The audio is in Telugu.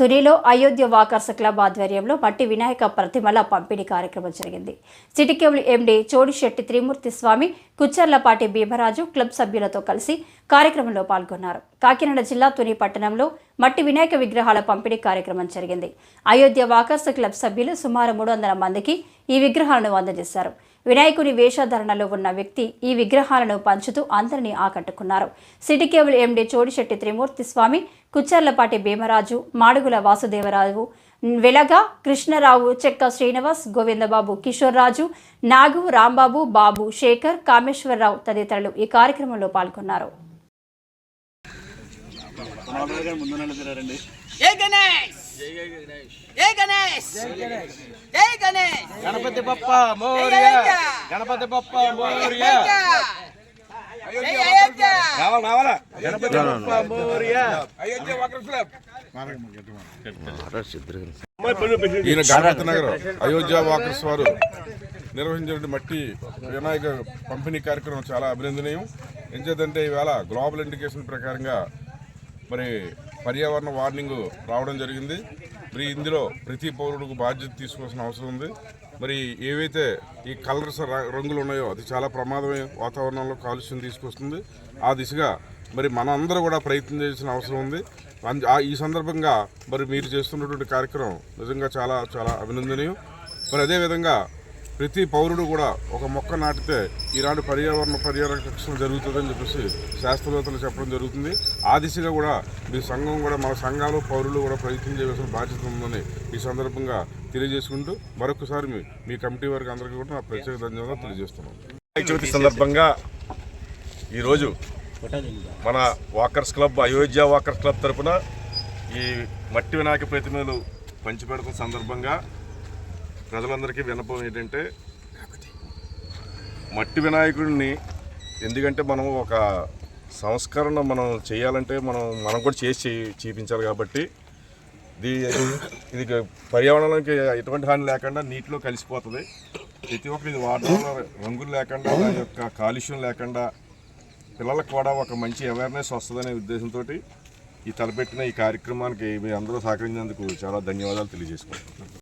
తునిలో అయోధ్య వాకర్స్ క్లబ్ ఆధ్వర్యంలో మట్టి వినాయక ప్రతిమల పంపిణీ కార్యక్రమం జరిగింది. City cable MD Chodisetti Trimurthy Swamy Kucharlapati Bhimaraju club సభ్యులతో కలిసి కార్యక్రమంలో పాల్గొన్నారు. కాకినాడ జిల్లా తుని పట్టణంలో మట్టి వినాయక విగ్రహాల పంపిణీ కార్యక్రమం జరిగింది. అయోధ్య వాకర్స్ క్లబ్ సభ్యులు సుమారు మూడు వందల మందికి ఈ విగ్రహాలను అందజేశారు. వినాయకుని వేషధారణలో ఉన్న వ్యక్తి ఈ విగ్రహాలను పంచుతూ అందరినీ ఆకట్టుకున్నారు. City cable MD Chodisetti Trimurthy Swamy Kucharlapati Bhimaraju Madugula Vasudevarao Velaga Krishnarao చెక్క శ్రీనివాస్ గోవిందబాబు కిషోర్ రాజు నాగు రాంబాబు బాబు శేఖర్ కామేశ్వరరావు తదితరులు ఈ కార్యక్రమంలో పాల్గొన్నారు. జై గణేష్! జై గణేష్. జై గణేష్. గణపతి బప్ప మోర్య. గణపతి బప్ప మోర్య. అయోధ్య. రావాలా రావాలా? గణపతి బప్ప మోర్య. ఈయన గణపతి నగర్ అయోధ్య వాకర్స్ వారు నిర్వహించిన మట్టి వినాయక పంపిణీ కార్యక్రమం చాలా అభినందనీయం. ఎంచేదంటే ఈవేళ గ్లోబల్ ఇండికేషన్ ప్రకారంగా మరి పర్యావరణ వార్నింగ్ రావడం జరిగింది. మరి ఇందులో ప్రతి పౌరుడికి బాధ్యత తీసుకోవాల్సిన అవసరం ఉంది. మరి ఏవైతే ఈ కలర్స్ రంగులు ఉన్నాయో అది చాలా ప్రమాదమే వాతావరణంలో కాలుష్యం తీసుకొస్తుంది. ఆ దిశగా మరి మన అందరూ కూడా ప్రయత్నం చేయాల్సిన అవసరం ఉంది. ఆ- ఈ సందర్భంగా మరి మీరు చేస్తున్నటువంటి కార్యక్రమం నిజంగా చాలా చాలా అభినందనీయం. మరి అదేవిధంగా ప్రతి పౌరుడు కూడా ఒక మొక్క నాటితే ఈనాడు పర్యావరణ పర్యావరణ జరుగుతుందని చెప్పేసి శాస్త్రవేత్తలు చెప్పడం జరుగుతుంది. ఆ దిశగా కూడా మీ సంఘం కూడా మన సంఘాలు పౌరులు కూడా ప్రయత్నం చేయవలసిన బాధ్యత ఉందని ఈ సందర్భంగా తెలియజేసుకుంటూ మరొకసారి మీ కమిటీ వారికి అందరికీ కూడా నా ప్రత్యేక ధన్యవాదాలు తెలియజేస్తున్నాను. చవితి సందర్భంగా ఈరోజు మన walkers club Ayodhya walkers club తరపున ఈ మట్టి వినాయక ప్రతిమలు పంచిపెడుతున్న సందర్భంగా. ప్రజలందరికీ విన్నపం ఏంటంటే మట్టి వినాయకుడిని ఎందుకంటే మనం ఒక సంస్కరణ మనం చేయాలంటే మనం మనం కూడా చేసి చే- చూపించాలి కాబట్టి ఇది ఇది పర్యావరణానికి ఎటువంటి హాని లేకుండా నీటిలో కలిసిపోతుంది. ప్రతి ఒక్కరు ఇది వాడడం రంగులు లేకుండా దాని యొక్క కాలుష్యం లేకుండా పిల్లలకు కూడా ఒక మంచి అవేర్నెస్ వస్తుందనే ఉద్దేశంతో ఈ తలపెట్టిన ఈ కార్యక్రమానికి మీ అందరూ సహకరించినందుకు చాలా ధన్యవాదాలు తెలియజేసుకుంటున్నాను.